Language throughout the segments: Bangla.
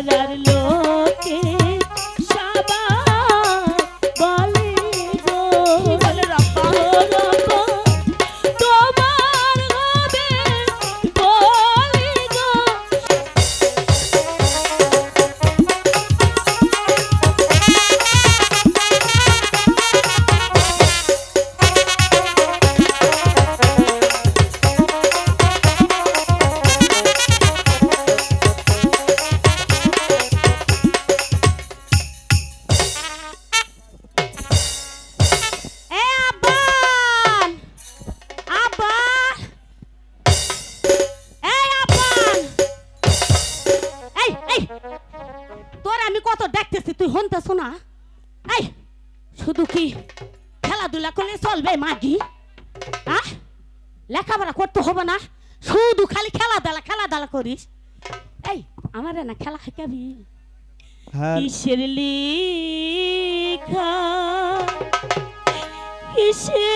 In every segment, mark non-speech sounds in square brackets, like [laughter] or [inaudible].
পাড়ার লোকে কত দেখতেছি তুই হনতেছ না? এই শুধু কি খেলাধুলা করলে চলবে মাগি? আহ লেখাপড়া করতে হবে না? শুধু খালি খেলাধুলা খেলাধুলা করিস? এই আমার না খেলা খাবি হ্যাঁ। কিসের লিখা? কিসে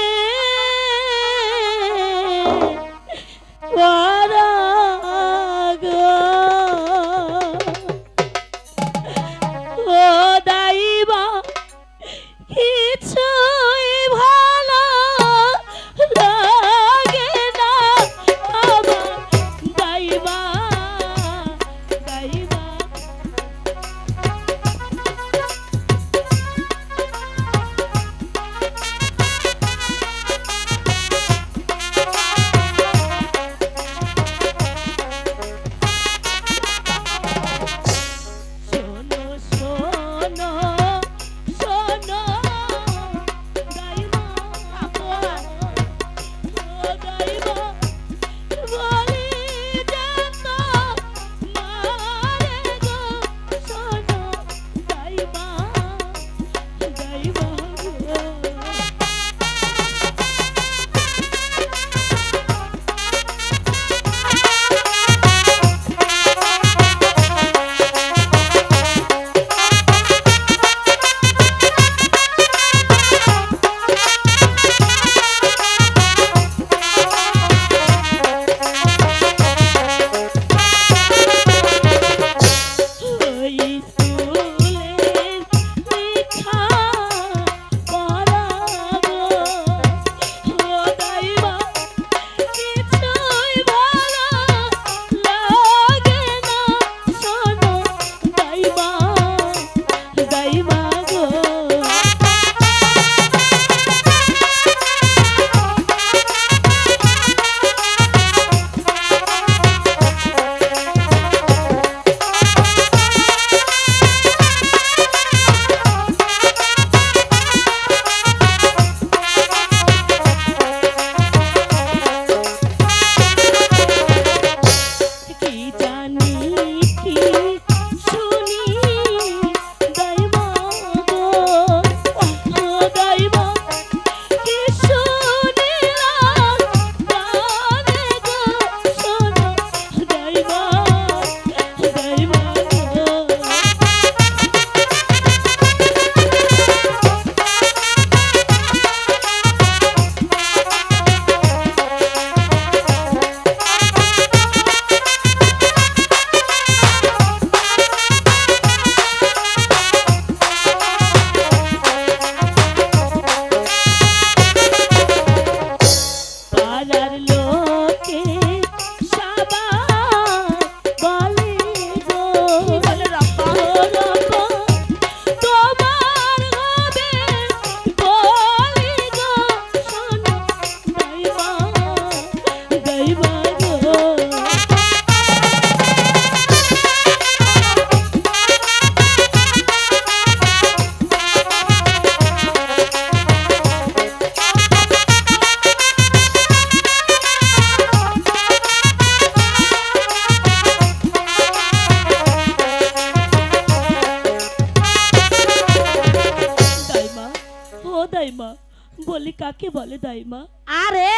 বলি কাকে বলে দাইমা? আরে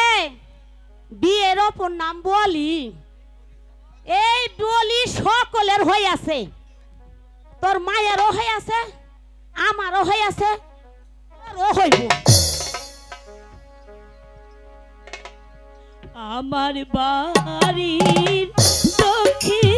বিয়ের অপর নাম বলি। এই বলি সকলের হয়ে আছে। তোর মায়েরও হয়ে আছে আমারও হয়ে আছে তোরও হইব। আমার বাড়ির দক্ষিণ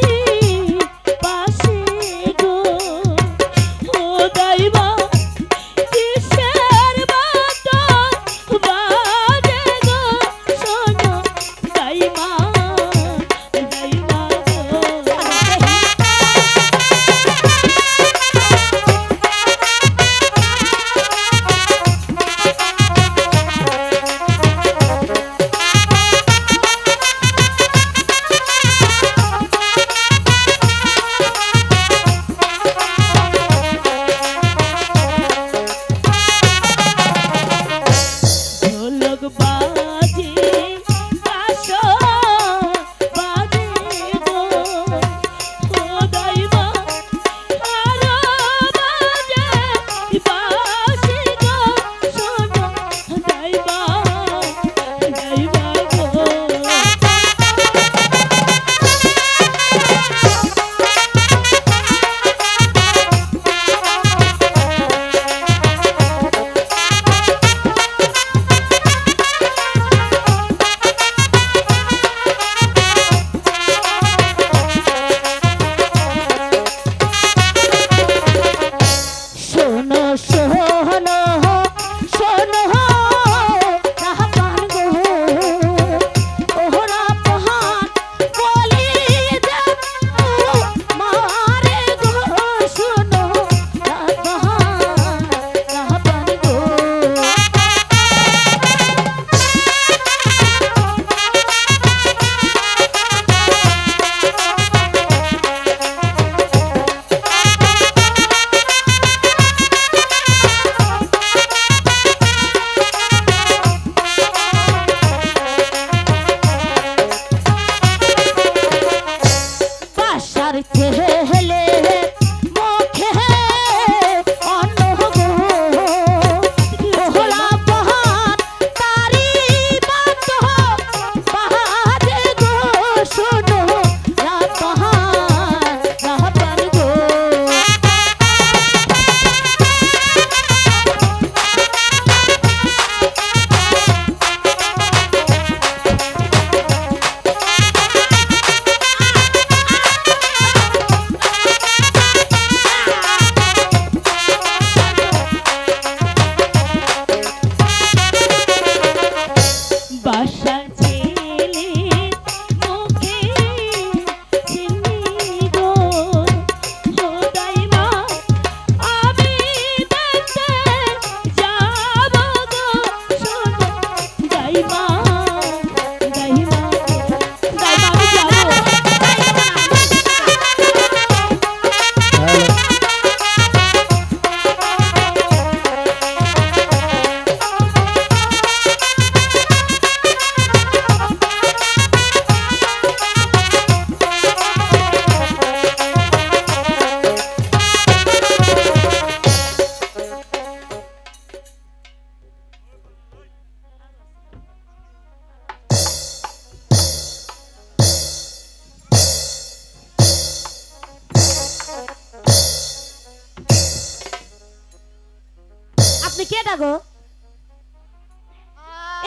কে ডাগো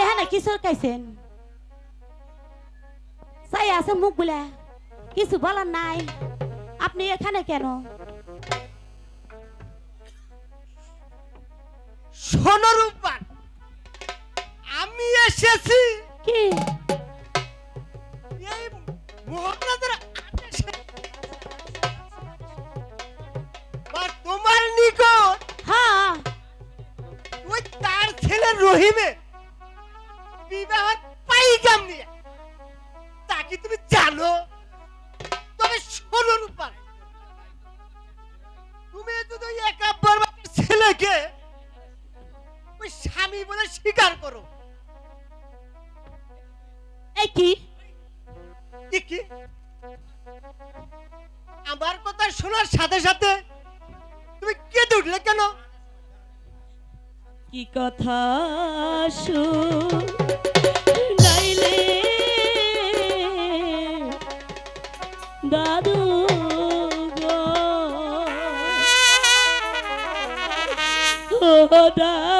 এখানে কিশোর কাইছেন সাই আছে মুখগুলা কিছু বলার নাই। আপনি এখানে কেন? সোনরূপান আমি এসেছি। কি? এই মহারাজের তার রহিমে বিবাহ পাইকাম নিয়ে। তা কি তুমি জানো? তবে তুমি যদি একাব্বর ছেলেকে ওই স্বামী বলে স্বীকার করো। এই কি? কি? আমার কথা শোনার সাথে সাথে তুমি কেঁদে উঠলে কেন? কি কথা শুনাইলে দাদু গো। [laughs] দাদু